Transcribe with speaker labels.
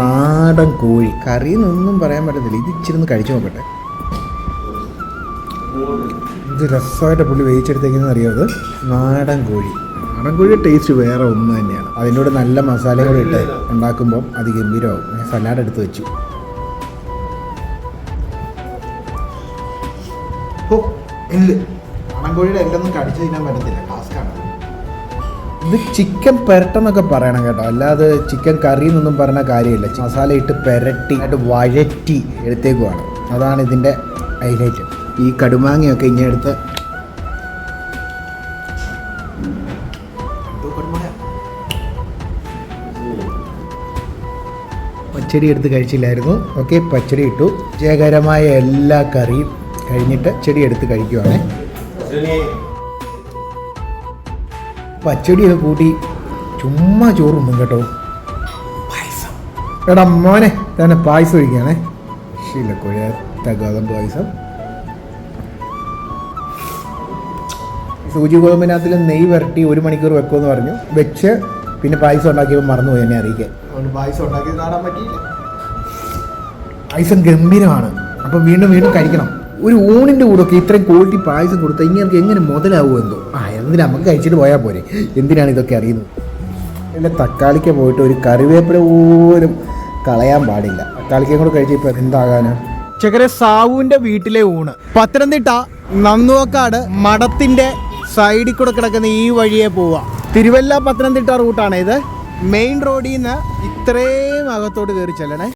Speaker 1: നാടൻ കോഴി. കറി എന്നൊന്നും പറയാൻ പറ്റത്തില്ല. ഇത് ഇച്ചിരി ഒന്ന് കഴിച്ചു നോക്കട്ടെ. ഇത് രസമായിട്ട് പുള്ളി വേവിച്ചെടുത്തേക്കുന്നത് അറിയാമത് നാടൻ കോഴി. നാടൻ കോഴിയുടെ ടേസ്റ്റ് വേറെ ഒന്ന് തന്നെയാണ്. അതിന്റെ നല്ല മസാല കൂടെ ഇട്ട് ഉണ്ടാക്കുമ്പോൾ അത് ഗംഭീരമാവും. ഞാൻ സലാഡ് എടുത്ത് വെച്ചു. ഓ ഇല്ല നാടൻ കോഴിയുടെ എല്ലൊന്നും കടിച്ചു തിന്നാൻ പറ്റത്തില്ല. ടാസ്ക്കാണ് ഇത് ചിക്കൻ പെരട്ടെന്നൊക്കെ പറയണം കേട്ടോ. അല്ലാതെ ചിക്കൻ കറി എന്നൊന്നും പറഞ്ഞ കാര്യമില്ല. മസാല ഇട്ട് പെരട്ടി ആയിട്ട് വഴറ്റി എടുത്തേക്കുവാണ്. അതാണ് ഇതിന്റെ ഹൈലൈറ്റ്. ഈ കടുമാങ്ങയൊക്കെ ഇങ്ങനെ എടുത്ത് പച്ചടി എടുത്ത് കഴിച്ചില്ലായിരുന്നു. ഓക്കെ പച്ചടി ഇട്ടു. വിജയകരമായ എല്ലാ കറിയും കഴിഞ്ഞിട്ട് ചെടി എടുത്ത് കഴിക്കുവാണേ. പച്ചടിയൊക്കെ കൂട്ടി ചുമ്മാ ചോറുണ്ടും കേട്ടോ. പായസം. എടാ മോനെ തന്നെ പായസം ഒഴിക്കുകയാണേ ശീല കൊഴത്ത ഗോതമ്പ് പായസം. സൂചി ഗോതമ്പിനകത്തിൽ നെയ്യ് വരട്ടി ഒരു മണിക്കൂർ വെക്കുമെന്ന് പറഞ്ഞു. വെച്ച് പിന്നെ പായസം ഉണ്ടാക്കിയപ്പോൾ മറന്നുപോയി എന്നെ അറിയിക്കാൻ. അതുകൊണ്ട് പായസം ഉണ്ടാക്കി കാണാൻ പറ്റിയില്ല. പായസം ഗംഭീരമാണ്. അപ്പം വീണ്ടും വീണ്ടും കഴിക്കണം. ഒരു ഊണിന്റെ കൂടെ ഒക്കെ ഇത്രയും ക്വാളിറ്റി പായസം കൊടുത്താൽ ഇങ്ങനെ എങ്ങനെ മുതലാവുമോ എന്തോ? ആ എന്തിനാ? നമുക്ക് കഴിച്ചിട്ട് പോയാൽ പോരെ. എന്തിനാണ് ഇതൊക്കെ അറിയുന്നത്? എന്റെ തക്കാളിക്ക് പോയിട്ട് ഒരു കറിവേപ്പില പോലും കളയാൻ പാടില്ല. തക്കാളിക്കയും കൂടെ കഴിച്ചപ്പോൾ എന്താകാനാ? ചക്കര സാവുവിന്റെ വീട്ടിലെ ഊണ്. പത്തനംതിട്ട നന്നുവക്കാട് മഠത്തിന്റെ സൈഡിൽ കൂടെ കിടക്കുന്ന ഈ വഴിയെ പോവുക തിരുവല്ല പത്തനംതിട്ട റൂട്ടാണ് ഇത്. മെയിൻ റോഡിൽ നിന്ന് ഇത്രയും അകത്തോട്ട് കയറി ചെല്ലണേ.